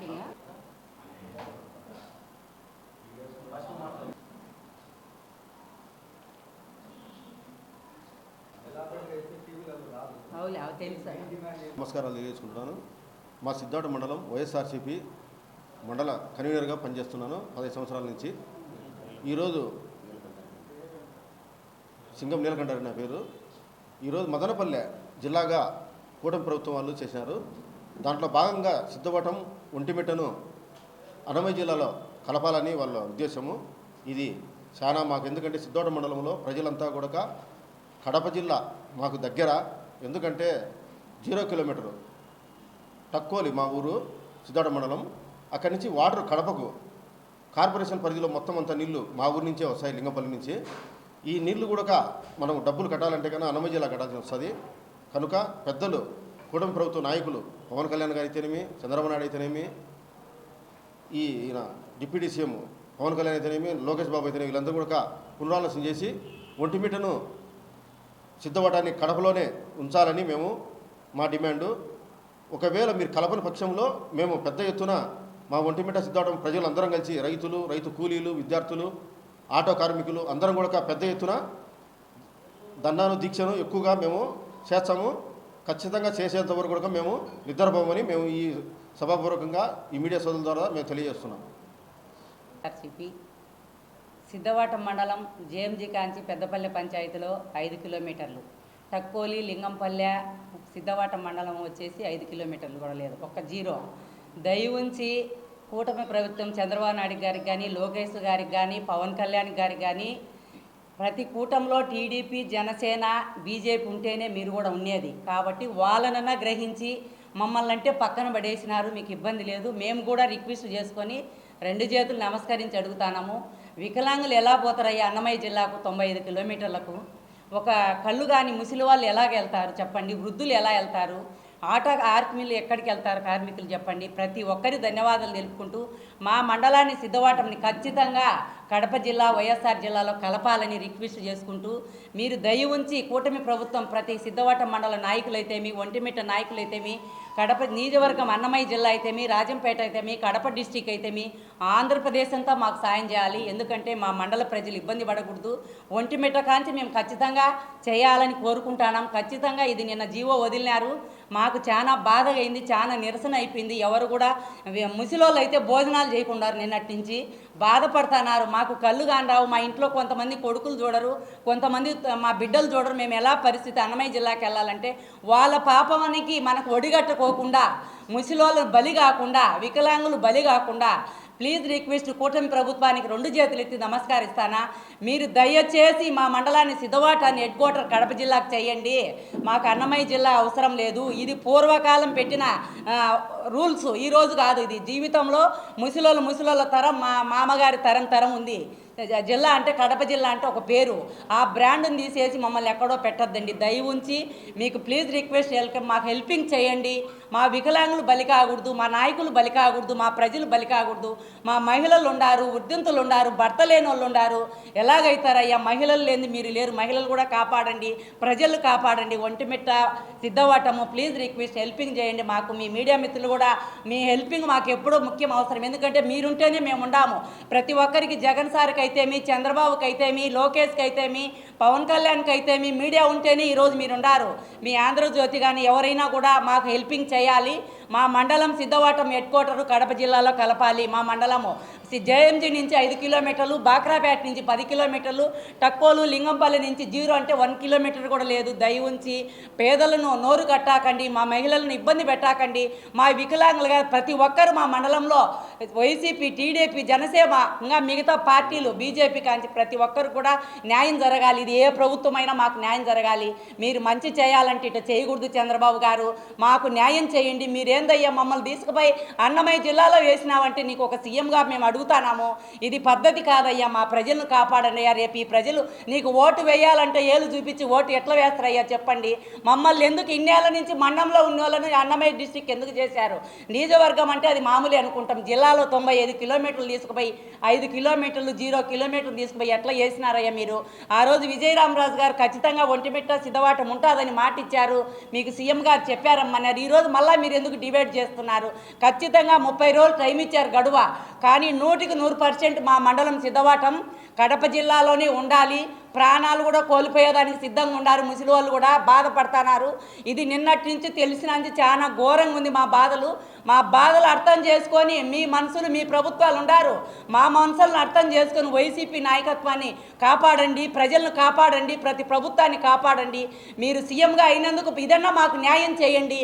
Starting నమస్కారాలు తెలియజేసుకుంటున్నాను. మా సిద్ధార్థ మండలం వైఎస్ఆర్సీపీ మండల కన్వీనర్గా పనిచేస్తున్నాను పదహైదు సంవత్సరాల నుంచి. ఈరోజు సింగం నీలకంఠారి నా పేరు. ఈరోజు మదనపల్లె జిల్లాగా కూటమి ప్రభుత్వం వాళ్ళు చేసినారు దాంట్లో భాగంగా సిద్ధవటం ఒంటిమిట్టను అనమయ జిల్లాలో కలపాలని వాళ్ళ ఉద్దేశము. ఇది చాలా మాకు ఎందుకంటే సిద్ధవటం మండలంలో ప్రజలంతా కూడా కడప జిల్లా మాకు దగ్గర. ఎందుకంటే జీరో కిలోమీటరు టక్కోలి మా ఊరు సిద్ధాడ మండలం. అక్కడి నుంచి వాటర్ కడపకు కార్పొరేషన్ పరిధిలో మొత్తం అంతా నీళ్ళు మా ఊరి నుంచే వస్తాయి లింగంపల్లి నుంచి. ఈ నీళ్ళు కూడా మనం డబ్బులు కట్టాలంటే కన్నా అన్నమయ్య జిల్లా కట్టాల్సి వస్తుంది. కనుక పెద్దలు కూటమి ప్రభుత్వ నాయకులు పవన్ కళ్యాణ్ గారు అయితేనేమి చంద్రబాబు నాయుడు అయితేనేమి ఈ ఈయన డిప్యూటీ సీఎం పవన్ కళ్యాణ్ అయితేనేమి లోకేష్ బాబు అయితేనేమి వీళ్ళందరూ కూడా పునరాలోచన చేసి ఒంటిమిటను సిద్ధపడటాన్ని కడపలోనే ఉంచాలని మేము మా డిమాండు. ఒకవేళ మీరు కలపని పక్షంలో మేము పెద్ద ఎత్తున మా ఒంటిమిట సిద్ధవటం ప్రజలు అందరం కలిసి రైతులు రైతు కూలీలు విద్యార్థులు ఆటో కార్మికులు అందరం కూడా పెద్ద ఎత్తున దండాను దీక్షను ఎక్కువగా మేము చేస్తాము. ఖచ్చితంగా చేసేంత వరకు కూడా మేము నిద్రపోమని మేము ఈ సభాపూర్వకంగా ఈ మీడియా సోదరుల ద్వారా మేము తెలియజేస్తున్నాం. ఆర్సిపి. సిద్ధవాటం మండలం జేఎంజీ కాంచి పెద్దపల్లె పంచాయతీలో ఐదు కిలోమీటర్లు. టక్కోలి లింగంపల్లె సిద్ధవాటం మండలం వచ్చేసి ఐదు కిలోమీటర్లు కూడా లేదు. ఒక్క జీరో. దయ ఉంచి కూటమి ప్రభుత్వం చంద్రబాబు నాయుడు గారికి కానీ లోకేష్ గారికి కానీ పవన్ కళ్యాణ్ గారికి కానీ ప్రతి కూటంలో టీడీపీ జనసేన బీజేపీ ఉంటేనే మీరు కూడా ఉండేది. కాబట్టి వాళ్ళనన్నా గ్రహించి మమ్మల్ని అంటే పక్కన పడేసినారు మీకు ఇబ్బంది లేదు. మేము కూడా రిక్వెస్ట్ చేసుకొని రెండు చేతులు నమస్కరించి అడుగుతాము వికలాంగులు ఎలా పోతారయ్యా అన్నమయ్య జిల్లాకు తొంభై ఐదు కిలోమీటర్లకు? ఒక కళ్ళు కానీ ముసలి వాళ్ళు ఎలాగ వెళ్తారు? చెప్పండి. వృద్ధులు ఎలా వెళ్తారు? ఆటో కార్మికులు ఎక్కడికి వెళ్తారు కార్మికులు చెప్పండి? ప్రతి ఒక్కరి ధన్యవాదాలు తెలుపుకుంటూ మా మండలాన్ని సిద్ధవాటంని ఖచ్చితంగా కడప జిల్లా వైఎస్ఆర్ జిల్లాలో కలపాలని రిక్వెస్ట్ చేసుకుంటూ మీరు దయ ఉంచి కూటమి ప్రభుత్వం ప్రతి సిద్ధవాటం మండల నాయకులైతేమి ఒంటిమిట్ట నాయకులైతేమి కడప నియోజకవర్గం అన్నమయ్య జిల్లా అయితేమి రాజంపేట అయితేమి కడప డిస్టిక్ అయితేమి ఆంధ్రప్రదేశ్ అంతా మాకు సాయం చేయాలి. ఎందుకంటే మా మండల ప్రజలు ఇబ్బంది పడకూడదు. ఒంటిమిట్ట కాంచి మేము ఖచ్చితంగా చేయాలని కోరుకుంటున్నాం. ఖచ్చితంగా ఇది నిన్న జీవో వదిలినారు. మాకు చాలా బాధగా అయింది చాలా నిరసన అయిపోయింది. ఎవరు కూడా ముసిలోళ్ళు అయితే భోజనాలు చేయకుండా నిన్నటి నుంచి. బాధపడుతున్నారు. మాకు కళ్ళు కానరావు మా ఇంట్లో కొంతమంది కొడుకులు చూడరు. కొంతమంది మా బిడ్డలు చూడరు. మేము ఎలా పరిస్థితి? అన్నమయ్య జిల్లాకి వెళ్ళాలంటే వాళ్ళ పాపానికి మనకు ఒడిగట్టుకోకుండా ముసిలోళ్ళు బలి కాకుండా వికలాంగులు బలి కాకుండా ప్లీజ్ రిక్వెస్ట్ కూటమి ప్రభుత్వానికి రెండు చేతులు ఎత్తి నమస్కరిస్తానా? మీరు దయచేసి మా మండలాన్ని సిద్ధవాటాన్ని హెడ్ క్వార్టర్ కడప జిల్లాకు చేయండి. మాకు అన్నమయ్య జిల్లా అవసరం లేదు. ఇది పూర్వకాలం పెట్టిన రూల్స్. ఈరోజు కాదు ఇది. జీవితంలో ముసలోళ్ళ ముసలోళ్ళ తరం మా మామగారి తరం తరం ఉంది. జిల్లా అంటే కడప జిల్లా అంటే ఒక పేరు. ఆ బ్రాండ్ని తీసేసి మమ్మల్ని ఎక్కడో పెట్టద్దండి. దయ ఉంచి మీకు ప్లీజ్ రిక్వెస్ట్ వెల్కమ్ మాకు హెల్పింగ్ చేయండి. మా వికలాంగులు బలి కాకూడదు మా నాయకులు బలి కాకూడదు మా ప్రజలు బలి కాకూడదు మా మహిళలు ఉండారు వృద్ధంతులు ఉండారు భర్త లేని వాళ్ళు ఉండారు. ఎలాగైతారయ్యా? మహిళలు లేని మీరు లేరు. మహిళలు కూడా కాపాడండి ప్రజలు కాపాడండి. Vontimitta Siddavatam. Please request helping చేయండి మాకు. మీ మీడియా మిత్రులు కూడా మీ హెల్పింగ్ మాకు ఎప్పుడూ ముఖ్యం అవసరం. ఎందుకంటే మీరుంటేనే మేము ఉండాము ప్రతి ఒక్కరికి జగన్ సార్కి అయితేమి చంద్రబాబుకి అయితేమి లోకేష్కి అయితేమి పవన్ కళ్యాణ్కి అయితేమి మీడియా ఉంటేనే ఈరోజు మీరు ఉండారు మీ ఆంధ్రజ్యోతి కానీ ఎవరైనా కూడా మాకు హెల్పింగ్ చేయాలి. మా మండలం సిద్ధవాటం హెడ్ క్వార్టర్ కడప జిల్లాలో కలపాలి. మా మండలము సి- జేఎంజీ నుంచి ఐదు కిలోమీటర్లు బాక్రాపేట నుంచి పది కిలోమీటర్లు టక్కోలు లింగంపల్లి నుంచి జీరో అంటే వన్ కిలోమీటర్ కూడా లేదు. దయ ఉంచి పేదలను నోరు కట్టాకండి మా మహిళలను ఇబ్బంది పెట్టాకండి. మా వికలాంగులుగా ప్రతి ఒక్కరు మా మండలంలో వైసీపీ టీడీపీ జనసేన ఇంకా మిగతా పార్టీలు బీజేపీ కాంచి ప్రతి ఒక్కరు కూడా న్యాయం జరగాలి. ఇది ఏ ప్రభుత్వమైనా మాకు న్యాయం జరగాలి. మీరు మంచి చేయాలంటే ఇటు చేయకూడదు చంద్రబాబు గారు. మాకు న్యాయం చేయండి. ఏందయ్యా మమ్మల్ని తీసుకుపోయి అన్నమయ్య జిల్లాలో వేసినావంటే నీకు ఒక సీఎంగా మేము అడుగుతానాము? ఇది పద్ధతి కాదయ్యా మా ప్రజలను కాపాడండి అయ్యా. రేపు ఈ ప్రజలు నీకు ఓటు వేయాలంటే ఏలు చూపించి ఓటు ఎట్లా వేస్తారయ్యా చెప్పండి? మమ్మల్ని ఎందుకు ఇన్నేళ్ళ నుంచి మండలంలో ఉన్న వాళ్ళని అన్నమయ్య డిస్టిక్ ఎందుకు చేశారు? నియోజకవర్గం అంటే అది మామూలే అనుకుంటాం. జిల్లాలో తొంభై ఐదు కిలోమీటర్లు తీసుకుపోయి ఐదు కిలోమీటర్లు జీరో కిలోమీటర్లు తీసుకుపోయి ఎట్లా చేసినారయ్యా మీరు? ఆ రోజు విజయరామరాజు గారు ఖచ్చితంగా ఒంటిమిట్ట సిద్ధవాటం ఉంటుందని మాటిచ్చారు. మీకు సీఎం గారు చెప్పారమ్మన్నారు. ఈరోజు మళ్ళీ మీరు ఎందుకు డిబేట్ చేస్తున్నారు. ఖచ్చితంగా ముప్పై రోజులు టైం ఇచ్చారు గడువ. కానీ నూటికి నూరు పర్సెంట్ మా మండలం సిద్ధవాటం కడప జిల్లాలోనే ఉండాలి. ప్రాణాలు కూడా కోల్పోయేదానికి సిద్ధంగా ఉన్నారు ముసలి వాళ్ళు కూడా బాధపడుతున్నారు. ఇది నిన్నటి నుంచి తెలిసినంది చాలా ఘోరంగా ఉంది మా బాధలు. మా బాధలు అర్థం చేసుకొని మీ మనసులు మీ ప్రభుత్వాలు ఉండారు. మా మనసులను అర్థం చేసుకొని వైసీపీ నాయకత్వాన్ని కాపాడండి ప్రజలను కాపాడండి ప్రతి ప్రభుత్వాన్ని కాపాడండి. మీరు సీఎంగా అయినందుకు ఇదన్నా మాకు న్యాయం చేయండి.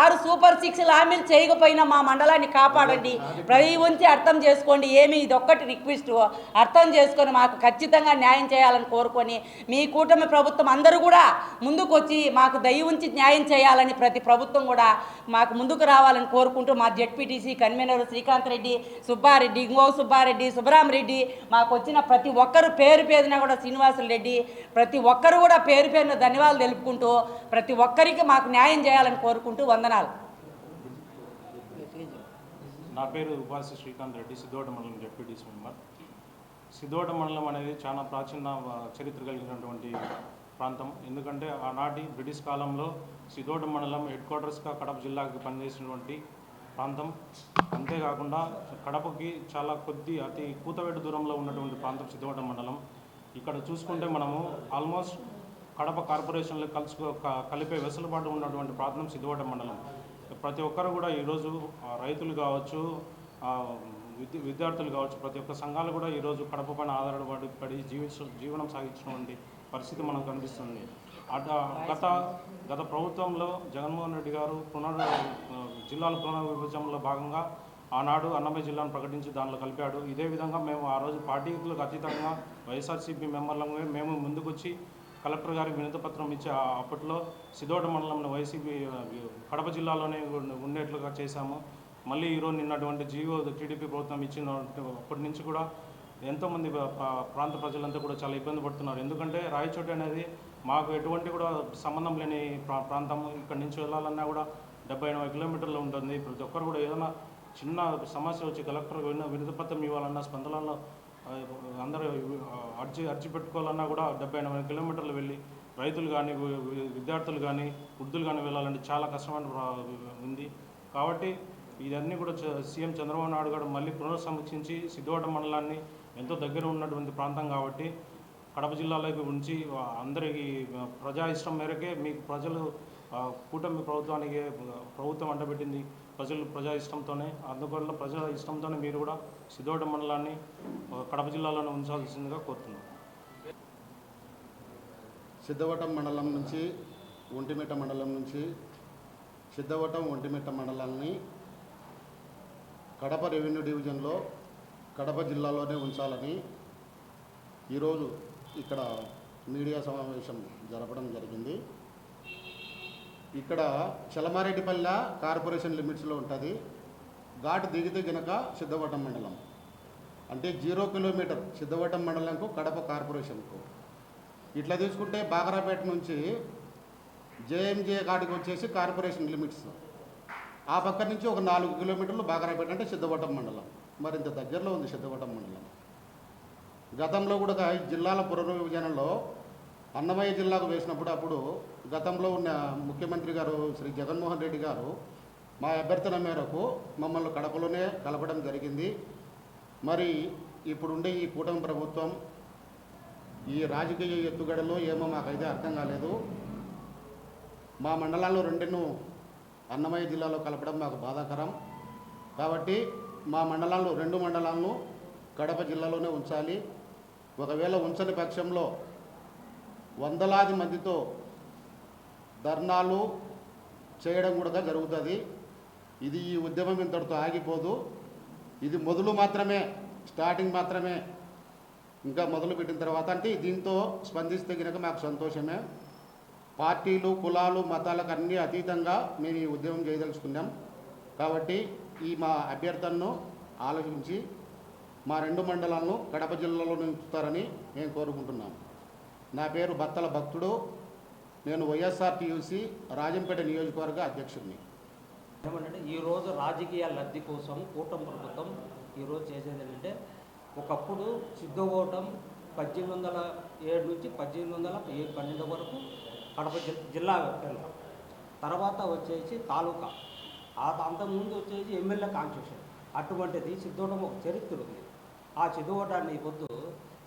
ఆరు సూపర్ సిక్స్ హామీలు చేయకపోయినా మా మండలాన్ని కాపాడండి. ప్రతి ఉంచి అర్థం చేసుకోండి. ఏమి ఇది ఒక్కటి రిక్వెస్ట్. అర్థం చేసుకొని మాకు ఖచ్చితంగా న్యాయం చేయాలని కోరుకొని మీ కూటమి ప్రభుత్వం అందరూ కూడా ముందుకు వచ్చి మాకు దయ ఉంచి న్యాయం చేయాలని ప్రతి ప్రభుత్వం కూడా మాకు ముందుకు రావాలని కోరుకుంటూ మా జెడ్పీటీసీ కన్వీనర్ శ్రీకాంత్ రెడ్డి సుబ్బారెడ్డి ఇంగో సుబ్బారెడ్డి సుబ్బరామరెడ్డి మాకు వచ్చిన ప్రతి ఒక్కరు పేరు పేరున కూడా శ్రీనివాసులు రెడ్డి ప్రతి ఒక్కరు కూడా పేరు పేరున ధన్యవాదాలు తెలుపుకుంటూ ప్రతి ఒక్కరికి మాకు న్యాయం చేయాలని కోరుకుంటూ వందనాలు. నా పేరు ఉపాసి శ్రీకాంత్ రెడ్డి సిద్ధోట మండలం డిప్యూటీస్ మెంబర్. సిద్ధోట మండలం అనేది చాలా ప్రాచీన చరిత్ర కలిగినటువంటి ప్రాంతం. ఎందుకంటే ఆనాటి బ్రిటిష్ కాలంలో సిద్ధోట మండలం హెడ్ క్వార్టర్స్గా కడప జిల్లాకి పనిచేసినటువంటి ప్రాంతం. అంతేకాకుండా కడపకి చాలా కొద్ది అతి కూతవేటు దూరంలో ఉన్నటువంటి ప్రాంతం సిద్ధోట మండలం. ఇక్కడ చూసుకుంటే మనము ఆల్మోస్ట్ కడప కార్పొరేషన్లో కలుసు కలిపే వెసులుబాటు ఉన్నటువంటి ప్రాంతం సిద్ధోట మండలం. ప్రతి ఒక్కరు కూడా ఈరోజు రైతులు కావచ్చు విద్యార్థులు కావచ్చు ప్రతి ఒక్క సంఘాలు కూడా ఈరోజు కడప పైన ఆధారపడి పడి జీవించ జీవనం సాగించినటువంటి పరిస్థితి మనకు కనిపిస్తుంది. అట గత గత ప్రభుత్వంలో జగన్మోహన్ రెడ్డి గారు పునర్ జిల్లాల పునర్విభజనలో భాగంగా ఆనాడు అన్నమయ్య జిల్లాను ప్రకటించి దానిలో కలిపాడు. ఇదే విధంగా మేము ఆ రోజు పార్టీలకు అతీతంగా వైఎస్ఆర్సీపీ మెంబర్లంగా మేము ముందుకొచ్చి కలెక్టర్ గారికి వినతపత్రం ఇచ్చే ఇచ్చి అప్పట్లో సిదోట మండలంలో వైసీపీ కడప జిల్లాలోనే ఉండేట్లుగా చేశాము. మళ్ళీ ఈరోజు నిన్నటువంటి జీవో టీడీపీ ప్రభుత్వం ఇచ్చిన అప్పటి నుంచి కూడా ఎంతోమంది ప్రాంత ప్రజలంతా కూడా చాలా ఇబ్బంది పడుతున్నారు. ఎందుకంటే రాయచోటి అనేది మాకు ఎటువంటి కూడా సంబంధం లేని ప్రా ప్రాంతం. ఇక్కడి నుంచి వెళ్ళాలన్నా కూడా డెబ్బై ఎనభై కిలోమీటర్లు ఉంటుంది. ప్రతి ఒక్కరు కూడా ఏదైనా చిన్న సమస్య వచ్చి కలెక్టర్ విన వినతి పత్రం ఇవ్వాలన్నా స్పందనలో అందరూ అర్జీ అర్జీ పెట్టుకోవాలన్నా కూడా డెబ్బై ఎనభై కిలోమీటర్లు వెళ్ళి రైతులు కానీ విద్యార్థులు కానీ వృద్ధులు కానీ వెళ్ళాలంటే చాలా కష్టమైన ఉంది. కాబట్టి ఇదన్నీ కూడా సీఎం చంద్రబాబు నాయుడు గారు మళ్ళీ పునర్సమీక్షించి సిద్ధోట మండలాన్ని ఎంతో దగ్గర ఉన్నటువంటి ప్రాంతం కాబట్టి కడప జిల్లాలోకి ఉంచి అందరికీ ప్రజా ఇష్టం మేరకే మీకు ప్రజలు కూటమి ప్రభుత్వానికి ప్రభుత్వం అంటబెట్టింది. ప్రజలు ప్రజా ఇష్టంతోనే అందువల్ల ప్రజల ఇష్టంతోనే మీరు కూడా సిద్ధోట మండలాన్ని కడప జిల్లాలోనే ఉంచాల్సిందిగా కోరుతున్నాం. సిద్ధవటం మండలం నుంచి ఒంటిమిట్ట మండలం నుంచి సిద్ధవటం ఒంటిమిట్ట మండలాన్ని కడప రెవెన్యూ డివిజన్లో కడప జిల్లాలోనే ఉంచాలని ఈరోజు ఇక్కడ మీడియా సమావేశం జరపడం జరిగింది. ఇక్కడ చలమారెడ్డిపల్లె కార్పొరేషన్ లిమిట్స్లో ఉంటుంది. ఘాటు దిగితే గనక సిద్ధవటం మండలం. అంటే జీరో కిలోమీటర్ సిద్ధవటం మండలంకు కడప కార్పొరేషన్కు. ఇట్లా తీసుకుంటే బాగరాపేట నుంచి జేఎంజే కాడికి వచ్చేసి కార్పొరేషన్ లిమిట్స్. ఆ పక్క నుంచి ఒక నాలుగు కిలోమీటర్లు బాగరాపేట అంటే సిద్ధవటం మండలం. మరింత దగ్గరలో ఉంది సిద్ధవటం మండలం. గతంలో కూడా ఈ జిల్లాల పునర్విభజనలో అన్నమయ్య జిల్లాకు వేసినప్పుడు అప్పుడు గతంలో ఉన్న ముఖ్యమంత్రి గారు శ్రీ జగన్మోహన్ రెడ్డి గారు మా అభ్యర్థన మేరకు మమ్మల్ని కడపలోనే కలపడం జరిగింది. మరి ఇప్పుడుండే ఈ కూటమి ప్రభుత్వం ఈ రాజకీయ ఎత్తుగడలో ఏమో మాకైతే అర్థం కాలేదు. మా మండలాల్లో రెండును అన్నమయ్య జిల్లాలో కలపడం మాకు బాధాకరం. కాబట్టి మా మండలాలను రెండు మండలాలను కడప జిల్లాలోనే ఉంచాలి. ఒకవేళ ఉంచని పక్షంలో వందలాది మందితో ధర్నాలు చేయడం కూడా జరుగుతుంది. ఇది ఈ ఉద్యమం ఇంతటితో ఆగిపోదు. ఇది మొదలు మాత్రమే స్టార్టింగ్ మాత్రమే. ఇంకా మొదలు పెట్టిన తర్వాత అంటే దీంతో స్పందిస్తే కనుక మాకు సంతోషమే. పార్టీలు కులాలు మతాలకు అన్నీ అతీతంగా మేము ఈ ఉద్యమం చేయదలుచుకున్నాం. కాబట్టి ఈ మా అభ్యర్థనను ఆలోచించి మా రెండు మండలాలను కడప జిల్లాలో నిలుపుతారని మేము కోరుకుంటున్నాం నా పేరు బత్తల భక్తుడు. నేను వైఎస్ఆర్టీయూసీ రాజంపేట నియోజకవర్గ అధ్యక్షుడిని. ఏమంటే ఈరోజు రాజకీయ లబ్ధి కోసం కూటమి ప్రభుత్వం ఈరోజు చేసేది ఏంటంటే ఒకప్పుడు సిద్ధోటం పద్దెనిమిది వందల ఏడు నుంచి పద్దెనిమిది వందల పన్నెండు వరకు కడప జిల్లా కేంద్రం. తర్వాత వచ్చేసి తాలూకా. ఆ అంతకుముందు వచ్చేసి ఎమ్మెల్యే కాన్స్టిట్యూషన్. అటువంటిది సిద్ధోటం ఒక చరిత్ర ఉంది. ఆ సిద్ధోటాన్ని పొద్దు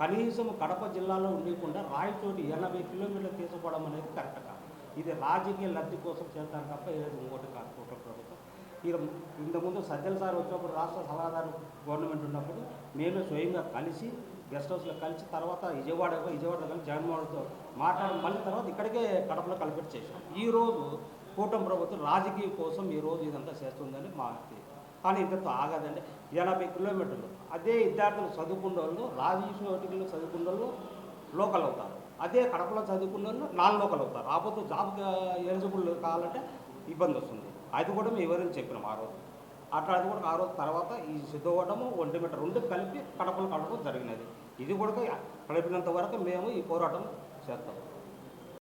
కనీసం కడప జిల్లాలో ఉండకుండా రాయచోటి ఎనభై కిలోమీటర్లు తీసుకోవడం అనేది కరెక్ట్ కాదు. ఇది రాజకీయ లబ్ధి కోసం చేస్తారు తప్ప ఏది ఇంకోటి కాదు కూటమి ప్రభుత్వం. ఇక ఇంతకుముందు సజ్జల సార్ వచ్చినప్పుడు రాష్ట్ర సలహాదారు గవర్నమెంట్ ఉన్నప్పుడు మేము స్వయంగా కలిసి గెస్ట్ హౌస్లో కలిసి తర్వాత విజయవాడ విజయవాడ కలిసి జగన్మోహన్తో మాట్లాడి మళ్ళీ తర్వాత ఇక్కడికే కడపలో కలిపెట్టి చేసాం ఈరోజు కూటమి ప్రభుత్వం రాజకీయ కోసం ఈరోజు ఇదంతా చేస్తుందని మా కానీ ఇంతతో ఆగదండి. ఎనభై కిలోమీటర్లు అదే విద్యార్థులు చదువుకున్న వాళ్ళు రాజకీయ చదువుకున్న వాళ్ళు లోకల్ అవుతారు. అదే కడపలో చదువుకున్న వాళ్ళు నాన్ లోకల్ అవుతారు. రాబోతు జాబ్ ఎలిజిబుల్ కావాలంటే ఇబ్బంది వస్తుంది. అది కూడా మేము వివరించి చెప్పినాం ఆ రోజు. అట్లా అది కూడా ఆ రోజు తర్వాత ఈ సిద్ధవడము ఒంటిమిట్ట రెండు కలిపి కడపలు కడపడం జరిగినది. ఇది కూడా కలిపినంత వరకు మేము ఈ పోరాటం しちゃったの。